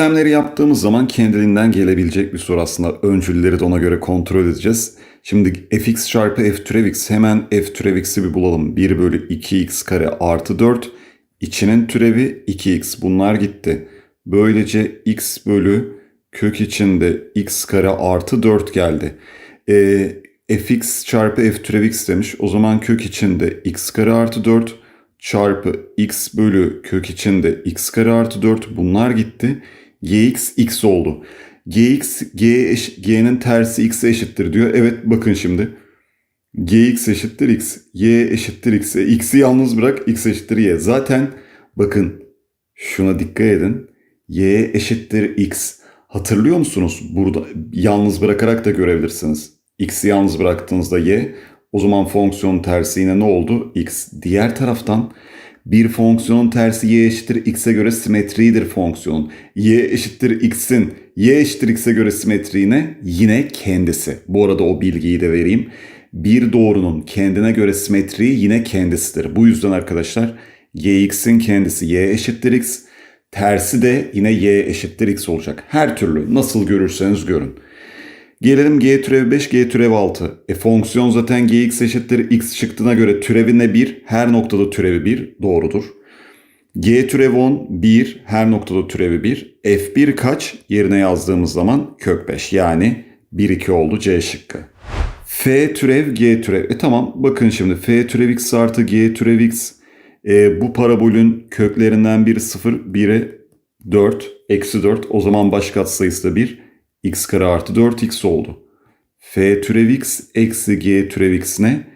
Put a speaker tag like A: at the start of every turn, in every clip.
A: işlemleri yaptığımız zaman kendiliğinden gelebilecek bir soru aslında. Öncülleri de ona göre kontrol edeceğiz. Şimdi fx çarpı f türev x hemen f türev x'i bir bulalım. 1 bölü 2x kare artı 4. İçinin türevi 2x. Bunlar gitti. Böylece x bölü kök içinde x kare artı 4 geldi. Ee, fx çarpı f türev x demiş. O zaman kök içinde x kare artı 4 çarpı x bölü kök içinde x kare artı 4 bunlar gitti. Gx x oldu. gx g eş, g'nin tersi x'e eşittir diyor. Evet bakın şimdi. gx eşittir x. y eşittir x. E, x'i yalnız bırak x eşittir y. Zaten bakın şuna dikkat edin. y eşittir x. Hatırlıyor musunuz? Burada yalnız bırakarak da görebilirsiniz. x'i yalnız bıraktığınızda y. O zaman fonksiyonun tersi yine ne oldu? x. Diğer taraftan bir fonksiyonun tersi y eşittir x'e göre simetridir fonksiyonun. y eşittir x'in y eşittir x'e göre simetriği ne? Yine kendisi. Bu arada o bilgiyi de vereyim. Bir doğrunun kendine göre simetriği yine kendisidir. Bu yüzden arkadaşlar gx'in kendisi y eşittir x. Tersi de yine y eşittir x olacak. Her türlü nasıl görürseniz görün. Gelelim g türevi 5, g türevi 6. E fonksiyon zaten gx eşittir x çıktığına göre türevi ne 1? Her noktada türevi 1. Doğrudur. g türevi 10, 1. Her noktada türevi 1. f1 kaç? Yerine yazdığımız zaman kök 5. Yani 1, 2 oldu C şıkkı. f türev g türev. E tamam bakın şimdi f türev x artı g türev x. E, bu parabolün köklerinden biri 0, 1'e 4, eksi 4. O zaman baş katsayısı da 1 x kare artı 4x oldu. f türev x eksi g türev x ne?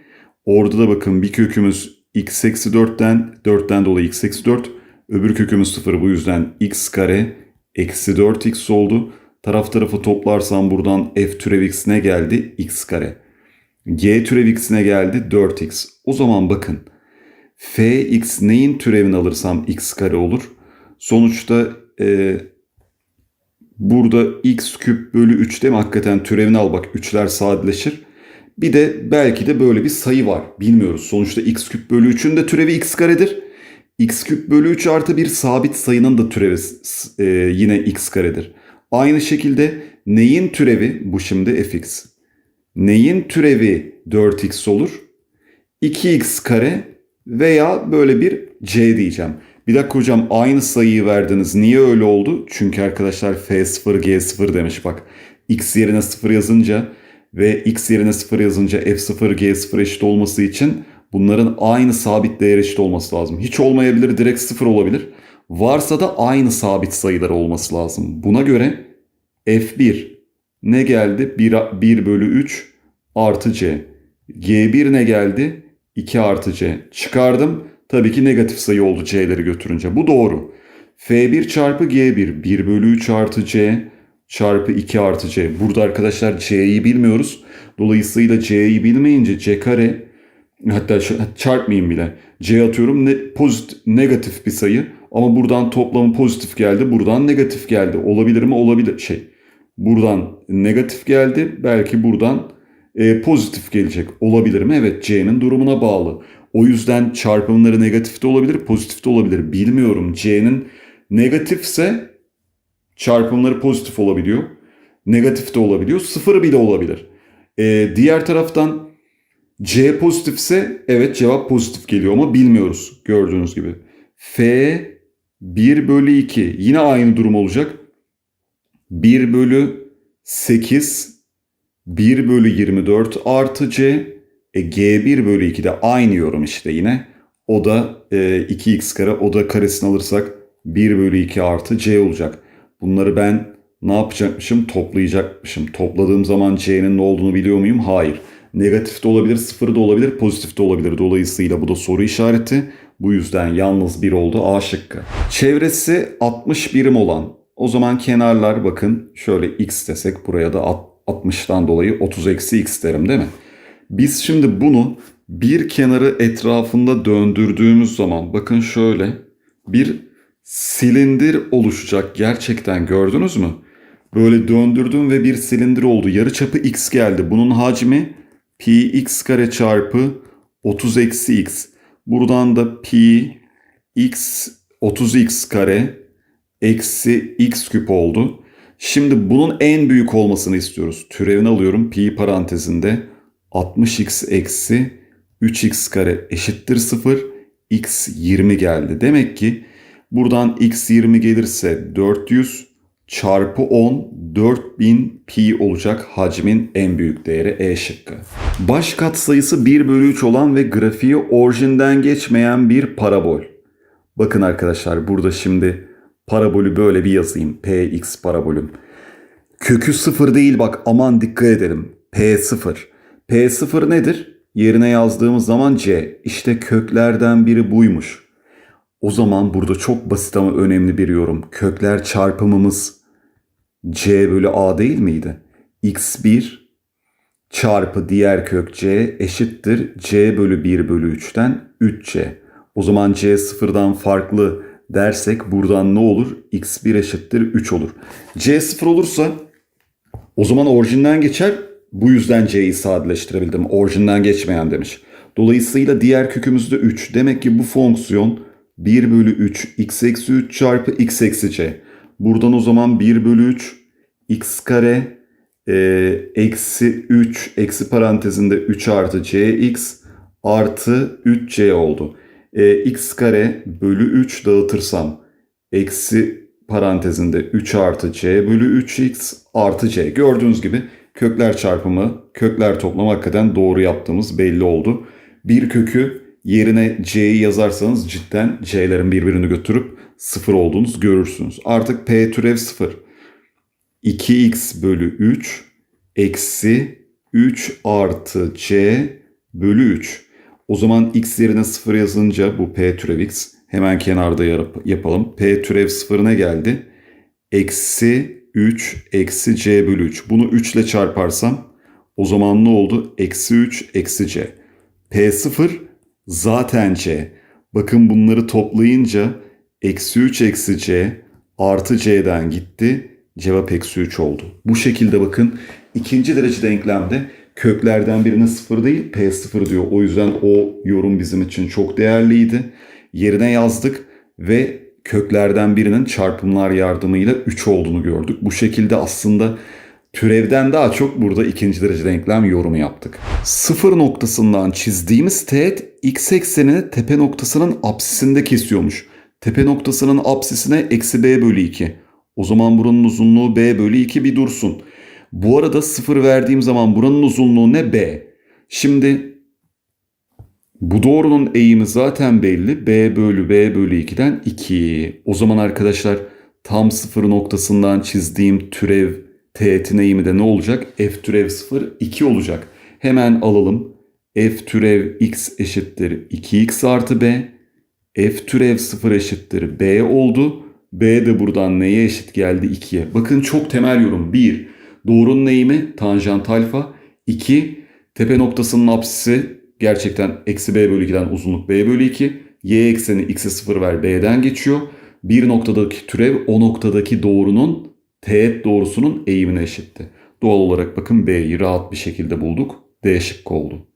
A: Orada da bakın bir kökümüz x eksi 4'ten 4'ten dolayı x eksi 4. Öbür kökümüz 0 bu yüzden x kare eksi 4x oldu. Taraf tarafı toplarsam buradan f türev x ne geldi? x kare. g türev x ne geldi? 4x. O zaman bakın fx neyin türevini alırsam x kare olur. Sonuçta e, Burada x küp bölü 3 değil mi? Hakikaten türevini al bak 3'ler sadeleşir. Bir de belki de böyle bir sayı var. Bilmiyoruz. Sonuçta x küp bölü 3'ün de türevi x karedir. x küp bölü 3 artı bir sabit sayının da türevi e, yine x karedir. Aynı şekilde neyin türevi bu şimdi fx. Neyin türevi 4x olur? 2x kare veya böyle bir c diyeceğim. Bir dakika hocam aynı sayıyı verdiniz. Niye öyle oldu? Çünkü arkadaşlar F0 G0 demiş bak. X yerine 0 yazınca ve X yerine 0 yazınca F0 G0 eşit olması için bunların aynı sabit değer eşit olması lazım. Hiç olmayabilir direkt 0 olabilir. Varsa da aynı sabit sayılar olması lazım. Buna göre F1 ne geldi? 1, 1 bölü 3 artı C. G1 ne geldi? 2 artı C. Çıkardım. Tabii ki negatif sayı oldu c'leri götürünce. Bu doğru. F1 çarpı G1 1 bölü 3 artı C çarpı 2 artı C. Burada arkadaşlar C'yi bilmiyoruz. Dolayısıyla C'yi bilmeyince C kare hatta çarpmayayım bile. C atıyorum ne, pozitif, negatif bir sayı ama buradan toplamı pozitif geldi. Buradan negatif geldi. Olabilir mi? Olabilir. Şey buradan negatif geldi. Belki buradan e, pozitif gelecek. Olabilir mi? Evet C'nin durumuna bağlı. O yüzden çarpımları negatif de olabilir, pozitif de olabilir. Bilmiyorum. C'nin negatifse çarpımları pozitif olabiliyor. Negatif de olabiliyor. Sıfır bile olabilir. Ee, diğer taraftan C pozitifse evet cevap pozitif geliyor ama bilmiyoruz gördüğünüz gibi. F 1 bölü 2 yine aynı durum olacak. 1 bölü 8 1 bölü 24 artı C e, G1 bölü 2 de aynı yorum işte yine. O da e, 2x kare. O da karesini alırsak 1 bölü 2 artı c olacak. Bunları ben ne yapacakmışım? Toplayacakmışım. Topladığım zaman c'nin ne olduğunu biliyor muyum? Hayır. Negatif de olabilir, sıfır da olabilir, pozitif de olabilir. Dolayısıyla bu da soru işareti. Bu yüzden yalnız 1 oldu A şıkkı. Çevresi 60 birim olan o zaman kenarlar bakın şöyle x desek buraya da 60'tan dolayı 30 eksi x derim değil mi? Biz şimdi bunu bir kenarı etrafında döndürdüğümüz zaman bakın şöyle bir silindir oluşacak gerçekten gördünüz mü? Böyle döndürdüm ve bir silindir oldu. Yarıçapı x geldi. Bunun hacmi pi x kare çarpı 30 eksi x. Buradan da pi x 30x kare eksi x küp oldu. Şimdi bunun en büyük olmasını istiyoruz. Türevini alıyorum pi parantezinde 60x eksi 3x kare eşittir 0. x 20 geldi. Demek ki buradan x 20 gelirse 400 çarpı 10 4000 pi olacak hacmin en büyük değeri E şıkkı. Baş katsayısı 1 bölü 3 olan ve grafiği orijinden geçmeyen bir parabol. Bakın arkadaşlar burada şimdi parabolü böyle bir yazayım. Px parabolüm. Kökü sıfır değil bak aman dikkat edelim. P0. P0 nedir? Yerine yazdığımız zaman C. İşte köklerden biri buymuş. O zaman burada çok basit ama önemli bir yorum. Kökler çarpımımız C bölü A değil miydi? X1 çarpı diğer kök C eşittir C bölü 1 bölü 3'ten 3C. O zaman C sıfırdan farklı dersek buradan ne olur? X1 eşittir 3 olur. C sıfır olursa o zaman orijinden geçer. Bu yüzden C'yi sadeleştirebildim. Orijinden geçmeyen demiş. Dolayısıyla diğer kökümüz de 3. Demek ki bu fonksiyon 1 bölü 3 x eksi 3 çarpı x eksi c. Buradan o zaman 1 bölü 3 x kare e, eksi 3 eksi parantezinde 3 artı cx artı 3c oldu. E, x kare bölü 3 dağıtırsam eksi parantezinde 3 artı c bölü 3x artı c. Gördüğünüz gibi kökler çarpımı, kökler toplamı hakikaten doğru yaptığımız belli oldu. Bir kökü yerine c'yi yazarsanız cidden c'lerin birbirini götürüp sıfır olduğunuz görürsünüz. Artık p türev sıfır. 2x bölü 3 eksi 3 artı c bölü 3. O zaman x yerine 0 yazınca bu p türev x hemen kenarda yap- yapalım. p türev 0 ne geldi? Eksi 3 eksi c bölü 3. Bunu 3 ile çarparsam o zaman ne oldu? Eksi 3 eksi c. P0 zaten c. Bakın bunları toplayınca eksi 3 eksi c artı c'den gitti. Cevap eksi 3 oldu. Bu şekilde bakın ikinci derece denklemde köklerden birine 0 değil P0 diyor. O yüzden o yorum bizim için çok değerliydi. Yerine yazdık ve köklerden birinin çarpımlar yardımıyla 3 olduğunu gördük. Bu şekilde aslında türevden daha çok burada ikinci derece denklem yorumu yaptık. Sıfır noktasından çizdiğimiz teğet x eksenini tepe noktasının apsisinde kesiyormuş. Tepe noktasının apsisine eksi b bölü 2. O zaman buranın uzunluğu b bölü 2 bir dursun. Bu arada sıfır verdiğim zaman buranın uzunluğu ne b? Şimdi bu doğrunun eğimi zaten belli. B bölü B bölü 2'den 2. O zaman arkadaşlar tam sıfır noktasından çizdiğim türev teğetin eğimi de ne olacak? F türev 0 2 olacak. Hemen alalım. F türev x eşittir 2x artı b. F türev 0 eşittir b oldu. B de buradan neye eşit geldi? 2'ye. Bakın çok temel yorum. 1. Doğrunun eğimi tanjant alfa. 2. Tepe noktasının apsisi gerçekten eksi b bölü 2'den uzunluk b bölü 2. Y ekseni x'e 0 ver b'den geçiyor. Bir noktadaki türev o noktadaki doğrunun teğet doğrusunun eğimine eşitti. Doğal olarak bakın b'yi rahat bir şekilde bulduk. D şıkkı oldu.